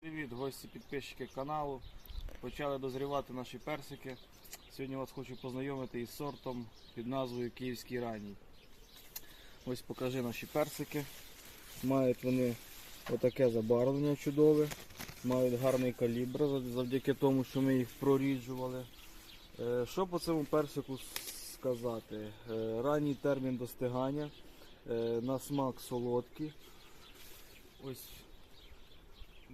Привіт, гості підписчики каналу. Почали дозрівати наші персики. Сьогодні вас хочу познайомити із сортом під назвою Київський ранній. Ось покажи наші персики. Мають вони отаке забарвлення чудове, мають гарний калібр завдяки тому, що ми їх проріджували. Е, Що по цьому персику сказати? Е, Ранній термін достигання, е, на смак солодкий. Ось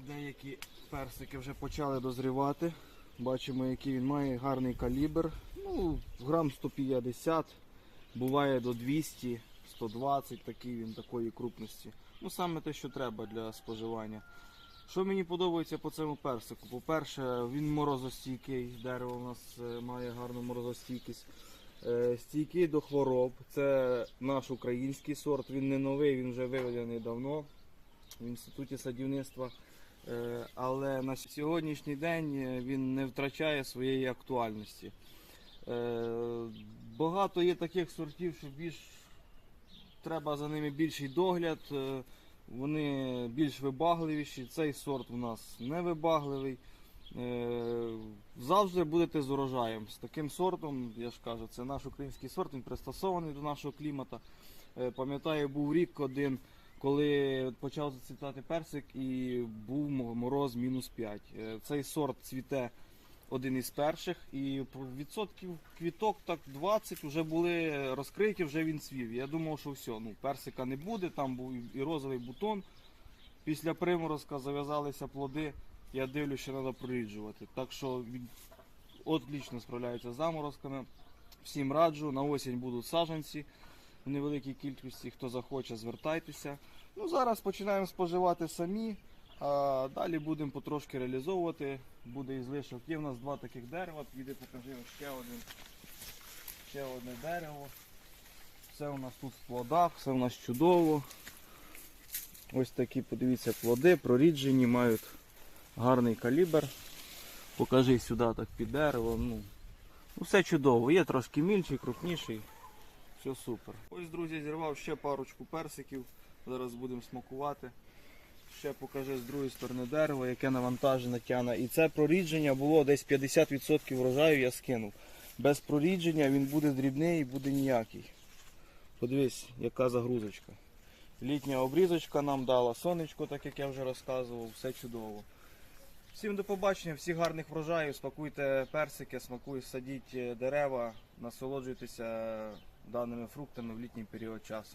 Деякі персики вже почали дозрівати. Бачимо, який він має гарний калібр. Ну, грам 150, буває до 200, 120, такий він такої крупності. Ну, саме те, що треба для споживання. Що мені подобається по цьому персику? По-перше, він морозостійкий, дерево у нас е, має гарну морозостійкість. Е, Стійкий до хвороб. Це наш український сорт, він не новий, він вже виведений давно в інституті садівництва. Е, Але на сьогоднішній день е, він не втрачає своєї актуальності. Е, Багато є таких сортів, що більш треба за ними більший догляд. Вони більш вибагливіші. Цей сорт у нас не вибагливий. Завжди будете з урожаєм. З таким сортом, я ж кажу, це наш український сорт, він пристосований до нашого клімата. Е, Пам'ятаю, був рік один, коли почав зацвітати персик і був мороз мінус 5. Е, Цей сорт цвіте один із перших, і відсотків квіток так 20 вже були розкриті, вже він цвів. Я думав, що все, ну персика не буде, там був і розовий бутон. Після приморозка зав'язалися плоди. Я дивлюся, що треба проріджувати. Так що він отлично справляється з заморозками. Всім раджу, на осінь будуть саджанці в невеликій кількості. Хто захоче, звертайтеся. Ну, зараз починаємо споживати самі, а далі будемо потрошки реалізовувати. Буде і злишок. Є в нас два таких дерева. Піде покажи ще один. Ще одне дерево. Все у нас тут в плодах, все у нас чудово. Ось такі, подивіться, плоди проріджені, мають гарний калібр. Покажи сюди так під деревом. Ну, ну все чудово. Є трошки мільший, крупніший. Все супер. Ось, друзі, зірвав ще парочку персиків. Зараз будемо смакувати. Ще покажи з другої сторони дерева, яке навантажене тяне. І це прорідження було десь 50% врожаю я скинув. Без прорідження він буде дрібний і буде ніякий. Подивись, яка загрузочка. Літня обрізочка нам дала сонечко, так як я вже розказував, все чудово. Всім до побачення, всіх гарних врожаїв, смакуйте персики, смакуйте, садіть е, дерева, насолоджуйтеся даними фруктами в літній період часу.